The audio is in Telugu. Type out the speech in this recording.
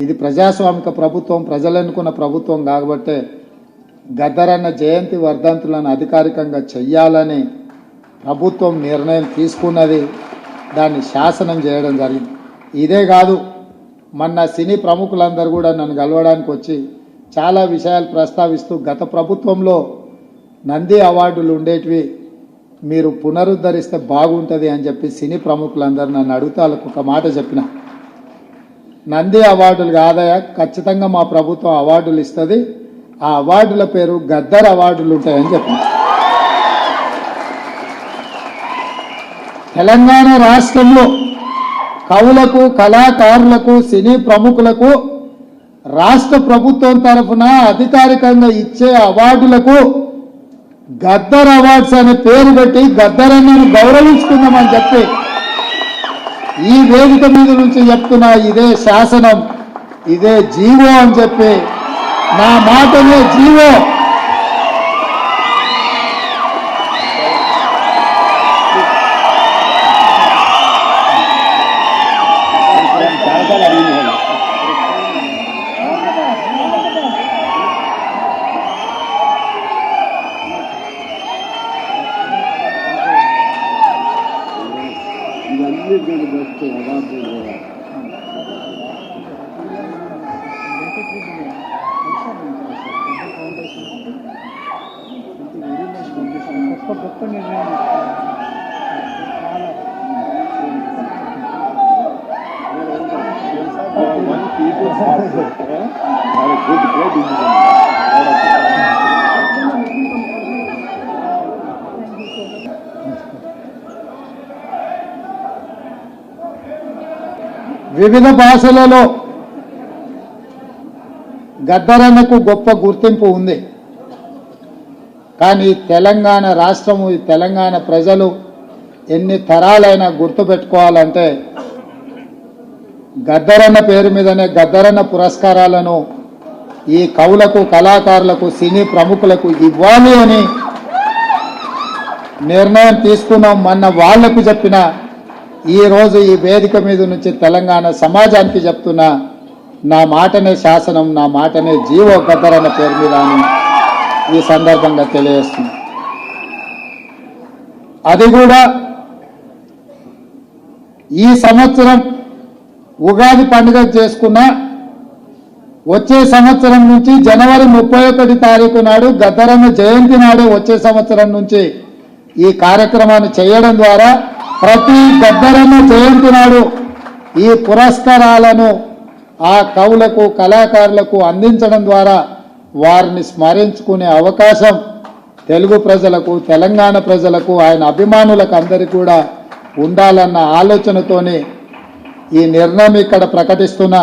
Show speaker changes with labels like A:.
A: ఇది ప్రజాస్వామిక ప్రభుత్వం ప్రజలు ప్రభుత్వం కాబట్టే గద్దరన్న జయంతి వర్ధంతులను అధికారికంగా చెయ్యాలని ప్రభుత్వం నిర్ణయం తీసుకున్నది. దాన్ని శాసనం చేయడం జరిగింది. ఇదే కాదు మొన్న సినీ ప్రముఖులందరూ కూడా నన్ను కలవడానికి వచ్చి చాలా విషయాలు ప్రస్తావిస్తూ గత ప్రభుత్వంలో నంది అవార్డులు ఉండేటివి మీరు పునరుద్ధరిస్తే బాగుంటుంది అని చెప్పి సినీ ప్రముఖులందరూ నన్ను అడుగుతా ఒక మాట చెప్పిన. నంది అవార్డులు కాదయా ఖచ్చితంగా మా ప్రభుత్వం అవార్డులు ఇస్తుంది. ఆ అవార్డుల పేరు గద్దర్ అవార్డులు ఉంటాయని చెప్పారు తెలంగాణ రాష్ట్రంలో కవులకు కళాకారులకు సినీ ప్రముఖులకు రాష్ట్ర ప్రభుత్వం తరఫున అధికారికంగా ఇచ్చే అవార్డులకు గద్దర్ అవార్డ్స్ అనే పేరు పెట్టి గద్దరన్నను గౌరవించుకుందామని చెప్పి ఈ వేదిక మీద నుంచి చెప్తున్నా ఇదే శాసనం ఇదే జీవో అని చెప్పి నా మాటనే జీవో.
B: ಗಾಡಿ ಬರ್ತದೆ
C: One people, uh, good, great.
A: వివిధ భాషలలో గద్దరన్నకు గొప్ప గుర్తింపు ఉంది. కానీ తెలంగాణ రాష్ట్రము ఈ తెలంగాణ ప్రజలు ఎన్ని తరాలైనా గుర్తుపెట్టుకోవాలంటే గద్దరన్న పేరు మీదనే గద్దరన్న పురస్కారాలను ఈ కవులకు కళాకారులకు సినీ ప్రముఖులకు ఇవ్వాలి అని నిర్ణయం తీసుకున్నాం మొన్న వాళ్ళకు చెప్పిన ఈ రోజు ఈ వేదిక మీద నుంచి తెలంగాణ సమాజానికి చెప్తున్నా నా మాటనే శాసనం నా మాటనే జీవో గద్దరన్న పేరు మీద ఈ సందర్భంగా తెలియజేస్తుంది అది కూడా ఈ సంవత్సరం ఉగాది పండుగ చేసుకున్న వచ్చే సంవత్సరం నుంచి జనవరి ముప్పై ఒకటి తారీఖు నాడు గద్దరన్న జయంతి నాడు వచ్చే సంవత్సరం నుంచి ఈ కార్యక్రమాన్ని చేయడం ద్వారా ప్రతి గద్దరన్న జయంతి నాడు ఈ పురస్కారాలను ఆ కవులకు కళాకారులకు అందించడం ద్వారా వారిని స్మరించుకునే అవకాశం తెలుగు ప్రజలకు తెలంగాణ ప్రజలకు ఆయన అభిమానులకు అందరికీ కూడా ఉండాలన్న ఆలోచనతోనే ఈ నిర్ణయం ఇక్కడ ప్రకటిస్తున్న.